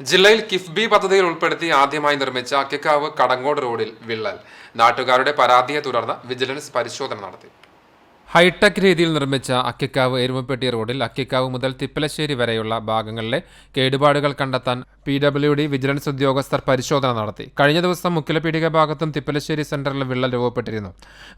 ജില്ലയിൽ കിഫ്ബി പദ്ധതിയിൽ ഉൾപ്പെടുത്തി ആദ്യമായി നിർമ്മിച്ച അക്കിക്കാവ് കടങ്ങോട് റോഡിൽ വിള്ളൽ. നാട്ടുകാരുടെ പരാതിയെ തുടർന്ന് വിജിലൻസ് പരിശോധന നടത്തി. ഹൈടെക് രീതിയിൽ നിർമ്മിച്ച അക്കിക്കാവ് എരുമപ്പെട്ടി റോഡിൽ അക്കിക്കാവ് മുതൽ തിപ്പലശ്ശേരി വരെയുള്ള ഭാഗങ്ങളിലെ കേടുപാടുകൾ കണ്ടെത്താൻ പി ഡബ്ല്യു ഡി വിജിലൻസ് ഉദ്യോഗസ്ഥർ പരിശോധന നടത്തി. കഴിഞ്ഞ ദിവസം മുക്കിലപീടിക ഭാഗത്തും തിപ്പലശ്ശേരി സെന്ററിൽ വിള്ളൽ രൂപപ്പെട്ടിരുന്നു.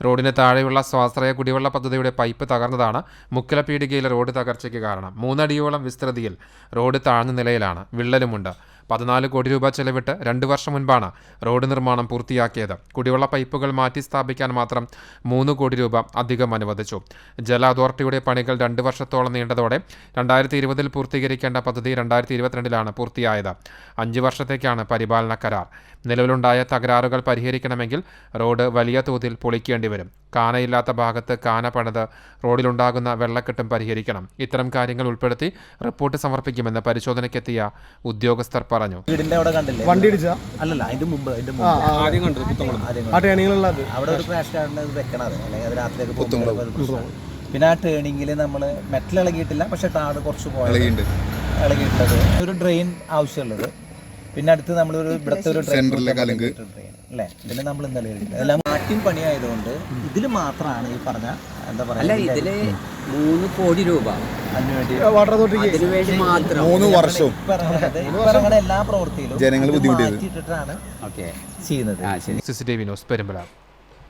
റോഡിന് താഴെയുള്ള സ്വാശ്രയ കുടിവെള്ള പദ്ധതിയുടെ പൈപ്പ് തകർന്നതാണ് മുക്കിലപീടികയിലെ റോഡ് തകർച്ചയ്ക്ക് കാരണം. മൂന്നടിയോളം വിസ്തൃതിയിൽ റോഡ് താഴ്ന്ന നിലയിലാണ് വിള്ളലുമുണ്ട്. പതിനാല് കോടി രൂപ ചെലവിട്ട് രണ്ട് വർഷം മുൻപാണ് റോഡ് നിർമ്മാണം പൂർത്തിയാക്കിയത്. കുടിവെള്ള പൈപ്പുകൾ മാറ്റി സ്ഥാപിക്കാൻ മാത്രം മൂന്ന് കോടി രൂപ അധികം അനുവദിച്ചു. ജല അതോറിറ്റിയുടെ പണികൾ രണ്ട് വർഷത്തോളം നീണ്ടതോടെ രണ്ടായിരത്തി ഇരുപതിൽ പൂർത്തീകരിക്കേണ്ട പദ്ധതി രണ്ടായിരത്തി ഇരുപത്തിരണ്ടിലാണ് പൂർത്തിയായത്. അഞ്ച് വർഷത്തേക്കാണ് പരിപാലന കരാർ. നിലവിലുണ്ടായ തകരാറുകൾ പരിഹരിക്കണമെങ്കിൽ റോഡ് വലിയ തോതിൽ പൊളിക്കേണ്ടി വരും. കാനയില്ലാത്ത ഭാഗത്ത് കാന പണിത് റോഡിലുണ്ടാകുന്ന വെള്ളക്കെട്ടും പരിഹരിക്കണം. ഇത്തരം കാര്യങ്ങൾ ഉൾപ്പെടുത്തി റിപ്പോർട്ട് സമർപ്പിക്കുമെന്ന് പരിശോധനയ്ക്കെത്തിയ ഉദ്യോഗസ്ഥർ പറഞ്ഞു. വീടിന്റെ അവിടെ കണ്ടില്ലേ? വണ്ടി ഇടിച്ചാ അല്ലല്ല അതിന്റെ മുമ്പ് അതിന്റെ മുമ്പ്. ആദ്യം. ആ ടേണിങ്ങളുള്ളത് അവിടെ ഒരു ക്രാഷ് അല്ലെങ്കിൽ അത് രാത്രിയൊക്കെ പോകുമ്പോൾ അത് പ്രശ്നമാണ്. പിന്നെ ആ ടേണിങ്ങിൽ നമ്മൾ മെറ്റൽ ഇളകിയിട്ടില്ല പക്ഷെ ടാട് കുറച്ച് പോയത് ഇളകിയിട്ടുള്ളത്. ഒരു ഡ്രെയിൻ ആവശ്യമുള്ളത്. പിന്നെ അടുത്ത് നമ്മളൊരു ഇവിടുത്തെ ഒരു ഡ്രെയിൻ അല്ലേ? ഇതിനെ നമ്മൾ ഇന്നലെ എല്ലാം നാട്ടിൻ പണിയായതുകൊണ്ട് ഇതിൽ മാത്രമാണ് ഈ പറഞ്ഞ എന്താ അല്ല പറയാ ഇതിൽ മൂന്ന് കോടി രൂപ. അതിന് വേണ്ടി വാട്ടർ അതോറിറ്റിക്ക് അതിനു വേണ്ടി മാത്രം. മൂന്ന് എല്ലാ പ്രവൃത്തിയിലും ജനങ്ങൾ ബുദ്ധിമുട്ടിയിട്ടാണ് ഓക്കെ. ചെയ്യുന്നത്. ആ ശരി. C C T V news പെരുമ്പല